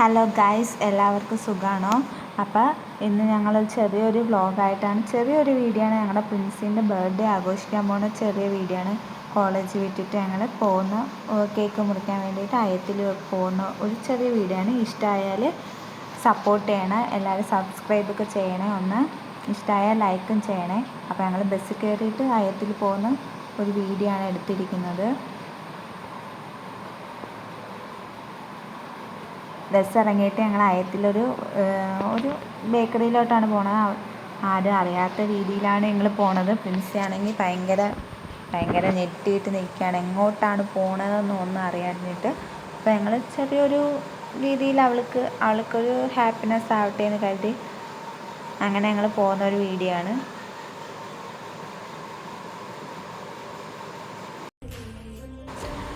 Hello guys എല്ലാവർക്കും സുഖമാണോ അപ്പോൾ ഇന്ന് ഞങ്ങൾ ചെറിയൊരു വ്ളോഗായിട്ടാണ് ചെറിയൊരു വീഡിയോ ആണ് ഞങ്ങളുടെ പ്രിൻസിന്റെ ബർത്ത്ഡേ ആഘോഷിക്കാൻ പോകുന്ന ചെറിയ വീഡിയോ ആണ്. കോളേജ് വിട്ടിട്ട് ഞങ്ങൾ പോകുന്ന കേക്ക് മുറിക്കാൻ വേണ്ടിയിട്ട് അയത്തിൽ പോകുന്ന ഒരു ചെറിയ വീഡിയോ ആണ്. ഇഷ്ടമായാൽ സപ്പോർട്ട് ചെയ്യണം എല്ലാവരും സബ്സ്ക്രൈബൊക്കെ ചെയ്യണേ ഒന്ന്. ഇഷ്ടമായാൽ ലൈക്കും ചെയ്യണേ. അപ്പോൾ ഞങ്ങൾ ബസ്സിൽ കയറിയിട്ട് അയത്തിൽ പോകുന്ന ഒരു വീഡിയോ ആണ് എടുത്തിരിക്കുന്നത്. ബസ് ഇറങ്ങിയിട്ട് ഞങ്ങൾ അയത്തിലൊരു ഒരു ബേക്കറിയിലോട്ടാണ് പോണത്. ആരും അറിയാത്ത രീതിയിലാണ് ഞങ്ങൾ പോണത്. പ്രിൻസിയാണെങ്കിൽ ഭയങ്കര ഭയങ്കര ഞെട്ടിയിട്ട് നിൽക്കുകയാണ് എങ്ങോട്ടാണ് പോണതെന്ന് ഒന്നും അറിയാഞ്ഞിട്ട്. അപ്പോൾ ഞങ്ങൾ ചെറിയൊരു രീതിയിൽ അവൾക്ക് അവൾക്കൊരു ഹാപ്പിനെസ് ആവട്ടെ എന്ന് കരുതി അങ്ങനെ ഞങ്ങൾ പോകുന്ന ഒരു വീഡിയോ ആണ്.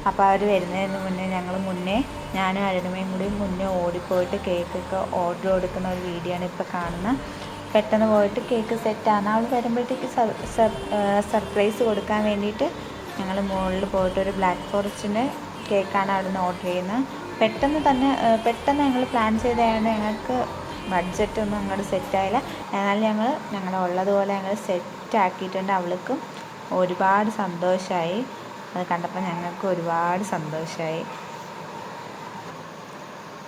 അപ്പോൾ അവർ വരുന്നതിന് മുന്നേ ഞങ്ങൾ മുന്നേ ഞാനും അരുണമയും കൂടി മുന്നേ ഓടിപ്പോയിട്ട് കേക്കൊക്കെ ഓർഡർ കൊടുക്കുന്ന ഒരു വീഡിയോ ആണ് ഇപ്പോൾ കാണുന്നത്. പെട്ടെന്ന് പോയിട്ട് കേക്ക് സെറ്റാണ് അവൾ വരുമ്പോഴത്തേക്ക് സർപ്രൈസ് കൊടുക്കാൻ വേണ്ടിയിട്ട് ഞങ്ങൾ മുകളിൽ പോയിട്ട് ഒരു ബ്ലാക്ക് ഫോറസ്റ്റിന്റെ കേക്കാണ് അവിടെ നിന്ന് ഓർഡർ ചെയ്യുന്നത്. പെട്ടെന്ന് തന്നെ പെട്ടെന്ന് ഞങ്ങൾ പ്ലാൻ ചെയ്തതാണ് ഞങ്ങൾക്ക് ബഡ്ജറ്റൊന്നും അങ്ങോട്ട് സെറ്റായില്ല എന്നാൽ ഞങ്ങൾ ഞങ്ങൾ ഉള്ളതുപോലെ ഞങ്ങൾ സെറ്റാക്കിയിട്ടുണ്ട് അവൾക്കും ഒരുപാട് സന്തോഷമായി അത് കണ്ടപ്പോൾ ഞങ്ങൾക്ക് ഒരുപാട് സന്തോഷമായി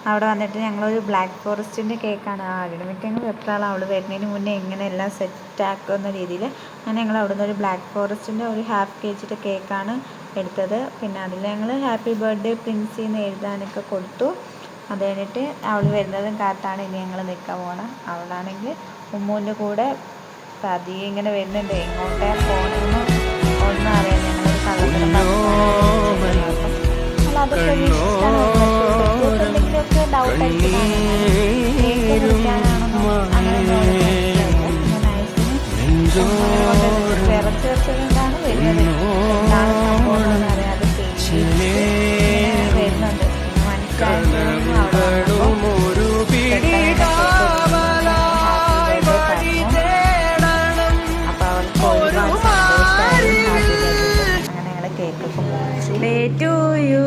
അവിടെ വന്നിട്ട് ഞങ്ങളൊരു ബ്ലാക്ക് ഫോറസ്റ്റിന്റെ കേക്കാണ് ആ അരുണിമയ്ക്കങ്ങ് വെപ്രാളം അവൾ വരുന്നതിന് മുന്നേ എങ്ങനെ എല്ലാം സെറ്റാക്കുന്ന രീതിയിൽ അങ്ങനെ ഞങ്ങൾ അവിടുന്ന് ഒരു ബ്ലാക്ക് ഫോറസ്റ്റിന്റെ ഒരു ഹാഫ് കെ ജിയുടെ കേക്കാണ് എടുത്തത് പിന്നെ അതിൽ ഞങ്ങൾ ഹാപ്പി ബർത്ത്ഡേ പ്രിൻസി എന്ന് എഴുതാനൊക്കെ കൊടുത്തു അത് കഴിഞ്ഞിട്ട് അവൾ വരുന്നതും കാത്താണ് ഇനി ഞങ്ങൾ നിൽക്കാൻ പോകണം അവളാണെങ്കിൽ ഉമ്മൂന്റെ കൂടെ പതിയെ ഇങ്ങനെ വരുന്നുണ്ട് എങ്ങോട്ടേ പോകണമെന്ന് ഒന്നും അറിയാൻ ഞങ്ങൾ കളർ അല്ല അതൊക്കെ വിറച്ച് വെച്ചതുകൊണ്ടാണ് വരുന്നത് എന്താണ് സംഭവം അറിയാതെ വരുന്നുണ്ട് ഞങ്ങൾ കേക്കൊക്കെ to you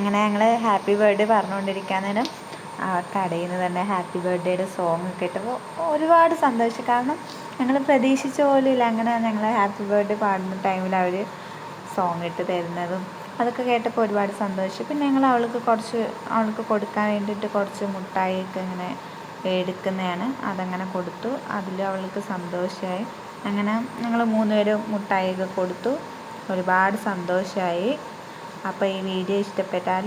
അങ്ങനെ ഞങ്ങൾ ഹാപ്പി ബർത്ത്ഡേ പറഞ്ഞുകൊണ്ടിരിക്കാൻ നേരം കടയിൽ നിന്ന് തന്നെ ഹാപ്പി ബർത്ത്ഡേയുടെ സോങ് കേട്ടപ്പോൾ ഒരുപാട് സന്തോഷം. കാരണം ഞങ്ങൾ പ്രതീക്ഷിച്ച പോലും ഇല്ല അങ്ങനെ ഞങ്ങൾ ഹാപ്പി ബർത്ത്ഡേ പാടുന്ന ടൈമിൽ അവർ സോങ് ഇട്ട് തരുന്നതും അതൊക്കെ കേട്ടപ്പോൾ ഒരുപാട് സന്തോഷം. പിന്നെ ഞങ്ങൾ അവൾക്ക് കുറച്ച് അവൾക്ക് കൊടുക്കാൻ വേണ്ടിയിട്ട് കുറച്ച് മുട്ടായിയൊക്കെ ഇങ്ങനെ എടുക്കുന്നതാണ്. അതങ്ങനെ കൊടുത്തു. അതിൽ അവൾക്ക് സന്തോഷമായി അങ്ങനെ ഞങ്ങൾ മൂന്ന് പേരും മുട്ടായിയൊക്കെ കൊടുത്തു. ഒരുപാട് സന്തോഷമായി അപ്പോൾ ഈ വീഡിയോ ഇഷ്ടപ്പെട്ടാൽ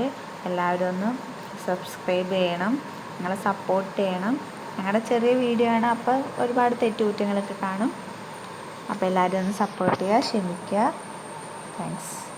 എല്ലാവരും ഒന്ന് സബ്സ്ക്രൈബ് ചെയ്യണം ഞങ്ങളെ സപ്പോർട്ട് ചെയ്യണം. ഞങ്ങളുടെ ചെറിയ വീഡിയോ ആണ് അപ്പോൾ ഒരുപാട് തെറ്റുകുറ്റങ്ങളൊക്കെ കാണും. അപ്പോൾ എല്ലാവരും ഒന്ന് സപ്പോർട്ട് ചെയ്യുക ക്ഷമിക്കുക. താങ്ക്സ്